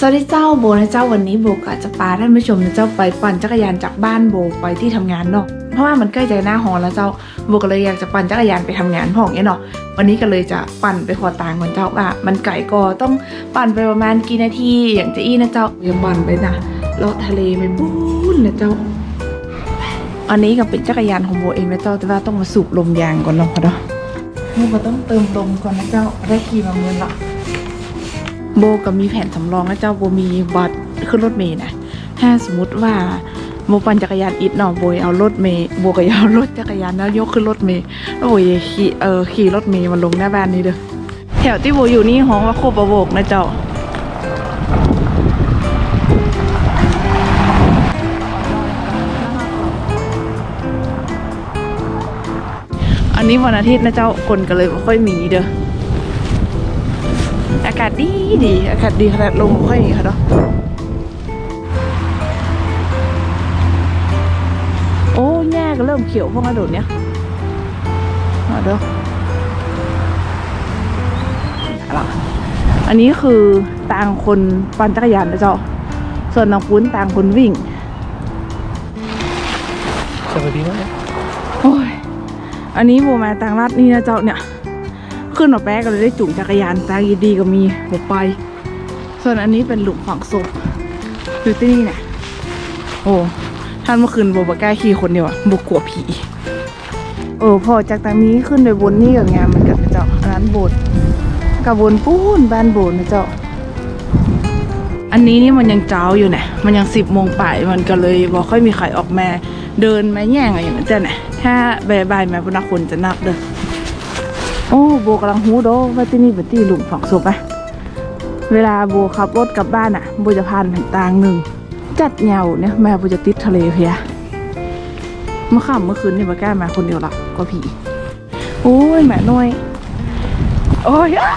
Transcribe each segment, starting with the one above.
สวัสดีเจ้าโบนะเจ้าวันนี้โบกะจะพาท่านผู้ชมนะเจ้าไปปั่นจักรยานจากบ้านโบไปที่ทำงานเนาะเพราะว่ามันใกล้ใจหน้าหอแล้วเจ้าโบก็เลยอยากจะปั่นจักรยานไปทำงานพ่องเงี้ยเนาะวันนี้ก็เลยจะปั่นไปขอตางก่อนเจ้าว่ามันไก่ก็ต้องปั่นไปประมาณกี่นาทีอย่างจะอี้นะเจ้าอย่าปั่นไปนะเลาะทะเลไปบูนนะเจ้า อันนี้ก็เป็นจักรยานของโบเองนะเจ้าแต่ว่าต้องมาสูบลมยางก่อนเนาะค่ะเนาะโบก็ต้องเติมลมก่อนนะเจ้าได้ขี่มาเมือนละ โบก็มีแผนสำรองนะเจ้าโบมีบัตรขึ้นรถเมย์นะถ้าสมมติว่าโบปั่นจักรยานอิดเนาะโบเอารถเมย์โบก็เอารถจักรยานแล้วยกขึ้นรถเมย์แล้วโบจะขี่เออขี่รถเมย์มาลงหน้าบ้านนี้เด้อแถวที่โบอยู่นี่ห้องว่าโคบโบกนะเจ้าอันนี้วันอาทิตย์นะเจ้าคนก็เลยไม่ค่อยมีเด้อากาศดีดีอากาศดีขนาดลมไม่ค่อยมีค่ะเนาะโอ้แง่ก็เริ่มเขียวพวกกระโดดเนี้ยมาเด้ออะไรอันนี้คือต่างคนปั่นจักรยานนะเจ้า ส่วนน้องปุ้นต่างคนวิ่งสวัสดีมากโอ้ย อันนี้โบมาต่างรัฐนี่นะเจ้าเนี่ย ขึ้นมาแป๊กก็เลยได้จุ่มจักรยานตางยีดีก็มีโบไป ส่วนอันนี้เป็นหลุมฝังศพอยู่ที่นี่เนี่ยโอ้ท่านเมื่อคืนโบบก้าขี่คนเดียวอะโบกลัวผีเออพอจากทางนี้ขึ้นไปบนนี่กับงานมือนกันนะเจ้าอันนั้นโบสถ์กับบนปูนบ้านโบสถ์นะเจ้าอันนี้นี่มันยังเจ้าอยู่เนี่ยมันยังสิบโมงป่ายมันก็เลยบอกค่อยมีใครออกมาเดินมาแย่งอะไรอย่างเงี้ยเนี่ยถ้าบ่ายมาพนักคนจะนับเด้อ โอ้โบกำลังหูโดว่าที่นี่เป็นที่หลุมฝังศพอะเวลาโบขับรถกลับบ้านอะโบจะผ่านแผ่นตางหนึ่ง จัดเหงาเนี่ยแม่โบจะติดทะเลเพียเมื่อค่ำเมื่อคืนนี่มากล้ามาคนเดียวหรอกก็ผีโอ้ยแม่น้อยโอ้ยอ้า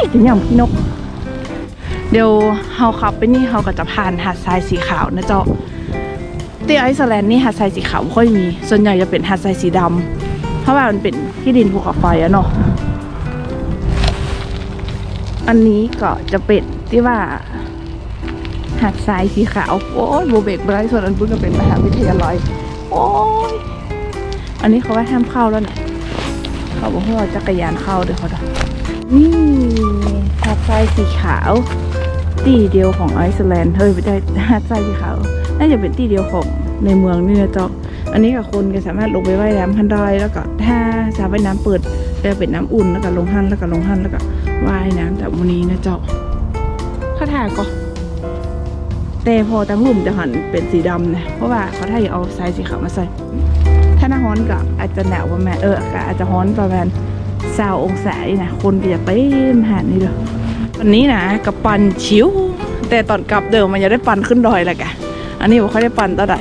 ยถึงอย่างพี่นก เดี๋ยวเฮาขับไปนี่เฮาก็จะผ่านหาดทรายสีขาวนะเจ้าที่ไอซ์แลนด์นี่หาดทรายสีขาวไม่ค่อยมี ส่วนใหญ่จะเป็นหาดทรายสีดำเพราะว่ามันเป็นที่ดินภูเขาไฟอะเนาะ อันนี้ก็จะเป็นที่ว่าหาดทรายสีขาวโอ้ยโบเบกไบรท์ส่วนอันบุ้นก็เป็นมหาวิทยาลัยโอ้ยอันนี้เขาว่าห้ามเข้าแล้วเนี่ยเขาบอกให้เราจักรยานเข้าเดี๋ยวเขาดนี่หาดทรายสีขาวที่เดียวของไอซ์แลนด์เฮ้ยไม่ใช่หาดทรายสีขาวน่าจะเป็นที่เดียวของในเมืองนี่นะจ้าอันนี้กับคนก็สามารถลงไปว่ายน้ำทันได้แล้วก็ถ้าสระว่ายน้ำเปิดจะเป็นน้ำอุ่นแล้วก็ลงหันแล้วก็ลงหันแล้วก็ ว่ายน้ำแต่วันนี้นะเจ้าเขาถ่ายก็แต่พอตามหุ่มจะหันเป็นสีดำนะเพราะว่าเขาถ่ายเอาทรายสีขาวมาใส่ถ้าหน้าฮ้อนก็อาจจะหนาวประมาณเอออากาศอาจจะฮ้อนประมาณสาวองศานี่นะคนก็จะเต็มหาดนี่เลยวันนี้นะกับปันชิวแต่ตอนกลับเดิมมันจะได้ปันขึ้นดอยแหละกะอันนี้ผมค่อยได้ปันต่อใด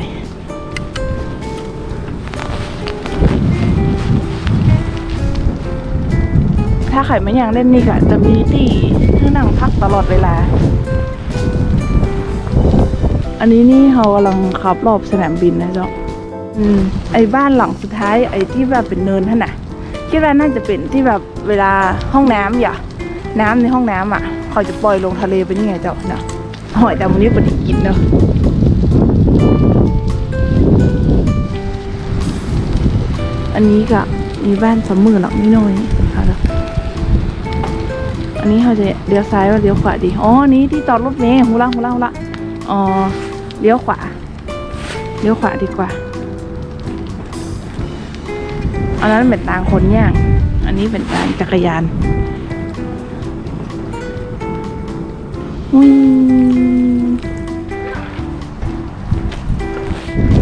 ถ้าใครไม่อยากเล่นนี่ก็จะมีที่ที่นั่งพักตลอดเวลา อันนี้นี่เรากำลังขับรอบสนามบินนะเจ้าอืมไอ้บ้านหลังสุดท้ายไอ้ที่แบบเป็นเนินท่านน่ะคิดว่าน่าจะเป็นที่แบบเวลาห้องน้ำอย่าน้ำในห้องน้ำอะเขาจะปล่อยลงทะเลไปนี่ไงเจ้าเนาะหอยแต่วันนี้ปฏิกินเนาะอันนี้ก็มีบ้านสามหมื่นหลังนิดหน่อย อันนี้เขาจะเลี้ยวซ้ายว่าเลี้ยวขวาดี อ๋อ นี้ที่จอดรถเมล์หูละหูละหูละอ๋อ เลี้ยวขวา เลี้ยวขวาดีกว่า อันนั้นเป็นทางคนย่าง อันนี้เป็นทางจักรยานวิง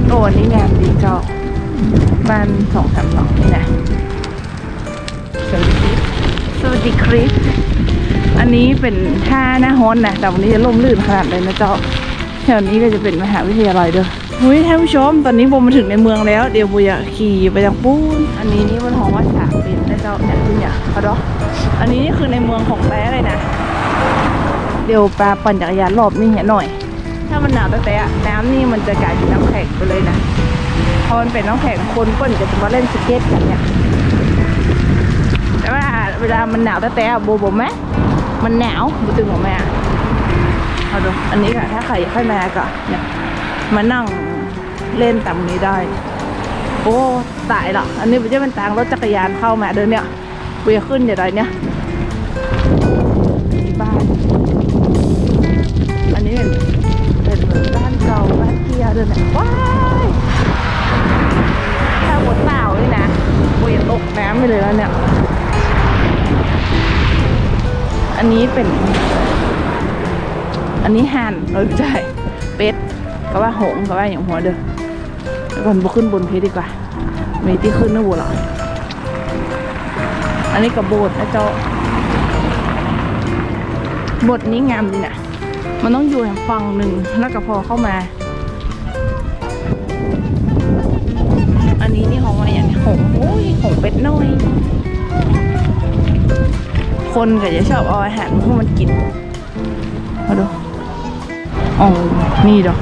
โอ้อันนี้งามดีเจ้าบ้านสองสามหลังนี่นะสวัสดีสวัสดีคริส อันนี้เป็นท่าหน้าฮอนนะแต่วันนี้จะล่มลื่นขนาดเลยนะเจ้าแถวนี้ก็จะเป็นมหาวิทยาลัยเด้อเฮ้ยท่านผู้ชม ตอนนี้โบมาถึงในเมืองแล้ว เดี๋ยวโบอยากขี่ไปยังปูนอันนี้นี่มันหอมว่าสามเป็นนะเจ้าเนี่ยคุณอย่าเขาดอกอันนี้นี่คือในเมืองของแท้เลยนะ เดี๋ยวปลาปั่นจักรยานรอบนี่เห็นหน่อย ถ้ามันหนาวแต่ๆอะน้ำนี่มันจะกลายเป็นน้ำแข็งไปเลยนะพอมันเป็นน้ำแข็งคนเปิ้นก็จะมาเล่นสเก็ตกันเนี่ยแต่ว่าเวลามันหนาวแต่แต่โบบอกไหม มันหนาวบูตึงของแม่เอาดูอันนี้ค่ะถ้าใครใครแม่ก็เนี่ยมานั่งเล่นตามนี้ได้ โอ้ตายละอันนี้มันจะเป็นทางรถจักรยานเข้ามาเดินเนี่ยเวียขึ้นอย่างไรเนี่ยบ้าน อันนี้เป็นเป็นเหมือนบ้านเก่าบ้านเกียร์เดินเนี่ยว้ายถ้าหัวเต่าเลยนะเวียตกน้ำไปเลยแล้วเนี่ย อันนี้เป็น อันนี้ห่านเออใช่เป็ดก็ว่าหงก็ว่าอย่างหัวเด้อแล้วก่อนบขึ้นบนเพชดีกว่า มีที่ขึ้นนะบัวหรออันนี้กับโบสถ์นะเจ้าบสถ์นี้งามดีนะมันต้องอยู่แห่งฝั่งหนึ่งแล้วก็พอเข้ามา อันนี้นี่ของอะไรอย่างหงโอ้ยหงเป็ดน้อย คนก็จะชอบเอาอาหารมาให้มันกินมาดูอ๋อนี่ดอก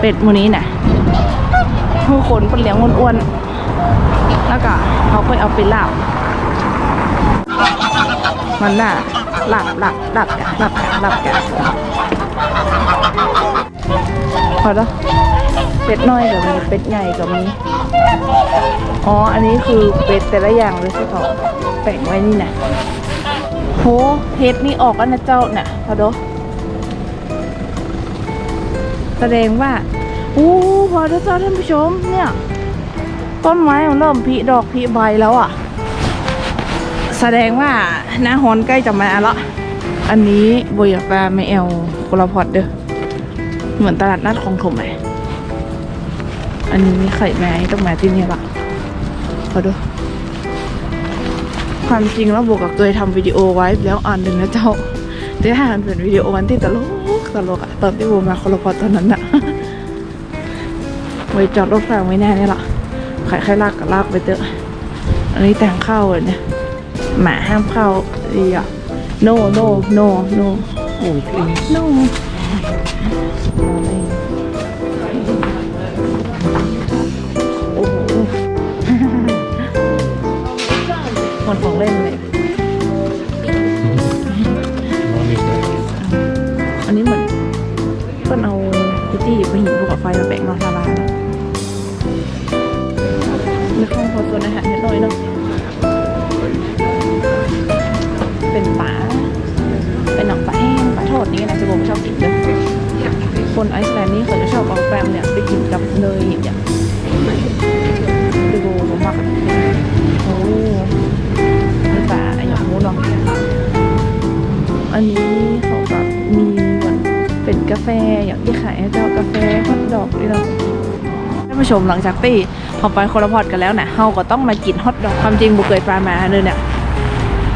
เป็ดมูนี้น่ะผู้คนเป็นเลี้ยงอ้วนๆแล้วก็เขาก็เอาไปลาบมันน่ะหลับหลับหลับแกะหลับแกะหลับแกะพอแล้วเป็ดน้อยกับมีเป็ดใหญ่กับมีอ๋อ อันนี้คือเป็ดแต่ละอย่างเลยที่เขาแบ่งไว้นี่นะ โหเพชรนี่ออกแล้วนะเจ้าน่ะพอดแสดงว่าอู้พอเจ้าท่านผู้ชมเนี่ย ต้นไม้มันเริ่มผลิดอกผลิใบแล้วอะ แสดงว่าหน้าฮอนใกล้จะมาละอันนี้บอยปลาไม่เอลโคลาพอดเด้อเหมือนตลาดนัดของถมไหมอันนี้มีไข่แม้ต้องมาที่นี่ละพอดู ความจริงแล้วโบก็เคยทำวิดีโอไว้แล้วอันหนึ่งนะเจ้าแต่ถ้ามันเป็นวิดีโออันที่ตลกตลกอะตอนที่โบมาโคลพอตอนนั้นอะไว้จอดรถแฝงไว้แน่นี่ละใครใครลากก็ลากไปเถอะอันนี้แต่งเข้าเลยเนี่ยหมาห้ามเข้าดีอะ no no no no โอ้ยเพลง no คนของเล่นเลย น้องมีเลยอันนี้เหมือนเพิ่นเอาพิตี้ไปหินภูเขาไฟมาแบ่งนอนสลาเนาะในห้องพอส่วนอาหารนิดหน่อยเนาะ เป็นปลาเป็นหนังปลาแห้งปลาทอดนี่นะจะบอกชอบกินเลยคนไอซ์แลนด์นี่เขาจะชอบเอาแกรมเนี่ยไปกินกับเนยอย่างเงี้ย ผู้ชมหลังจากที่เขาไปโคลาพอดกันแล้วนะเฮาก็ต้องมากินฮอทดอกความจริงบุเคยปลามาเลยเนี่ย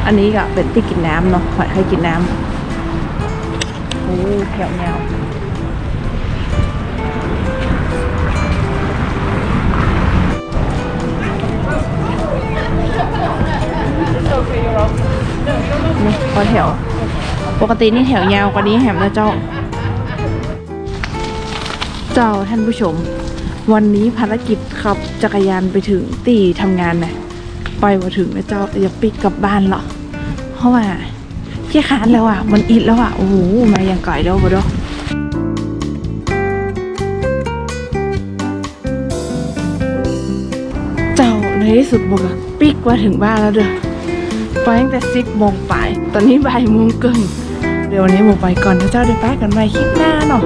อันนี้ก็เป็นที่กินน้ำเนาะหอยให้กินน้ำโอ้แถวยาวนี่พอแถว ปกตินี่แถวยาวกว่านี้แหมนะเจ้า เจ้าท่านผู้ชม วันนี้ภารกิจขับจักรยานไปถึงตีทำงานนะไปมาถึงนะเจ้าอย่าปิดกลับบ้านหรอกเพราะว่าขี้ค้านแล้วอะ มันอิดแล้วอะ โอ้โห มาอย่างไก่แล้วบ่ดอเจ้าในที่สุดบอกปิกมาถึงบ้านแล้วเด้อไปตั้งแต่สิบโมงไป ตอนนี้บ่ายโมงเกินเดี๋ยววันนี้หมูไปก่อนนะเจ้าเดี๋ยวไปกันใหม่คลิปหน้าเนาะ